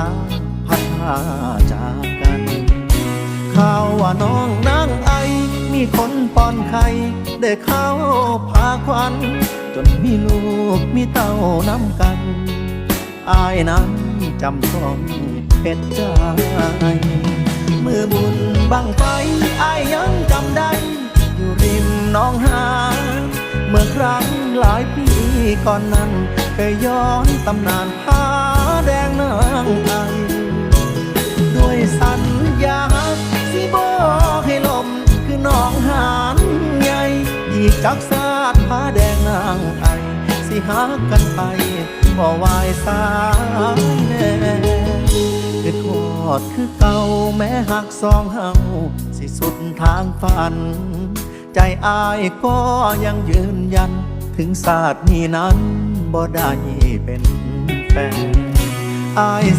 าพัดพาจากกันข่าวว่าน้องนางไอ มีคนป้อนไข่ได้เข้าพาควัน จนมีลูกมีเต้าน้ำกัน อายนั้นจำต้องเพชรใจมือบุญบังไฟอายยังจำได้ อยู่ริมน้องหา เมื่อครั้งหลายปีก่อนนั้นเคยย้อนตำนานผาางไอด้วยสัญญาสิบอกให้ลมคือน้องหานใหญ่อีกจักสาดผ้าแดงนางไอสิหากันไปบ่วายสายแน่คือทอดคือเก่าแม้หักสองเฮาสิสุดทางฝัน ใจอายก็ยังยืนยัน ถึงศาสตร์นี้นั้นบ่ได้เป็นแฟน อายสิ